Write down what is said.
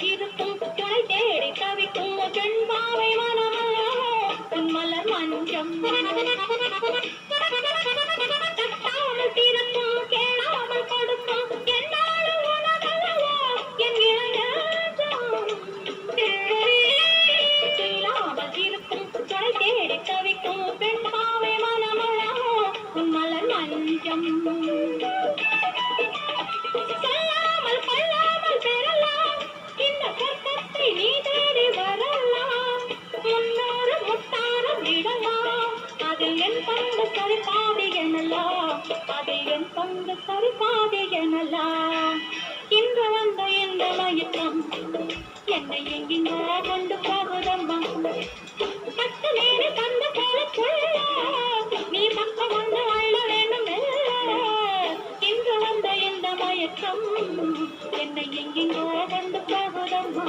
கீதத்தும் துணை தேடி தவிக்கும் ஜென்மாவை மனமோ உன் மலர் மன்றம் தட்டாமல் தீரத்தும் கேளாமல் கொடுத்தும் என்னாலும் உனகல்லவோ என் இளையாமல் தீரத்தும் துணை தேடி தவிக்கும் பெண்மாவை என் பங்கு சரிபாதி எனலா. அது என் பங்கு சரிபாதி எனலா. இன்று வந்த இந்த மயக்கம் என்னை எங்கிங்க கொண்டு போகுதம்மா பத்து நேரு தந்த போலக்குள்ள நீ பக்கம் வந்து அள்ள வேண்டும் இன்று வந்த இந்த மயக்கம் என்னை எங்கிங்க கொண்டு போகுதம்மா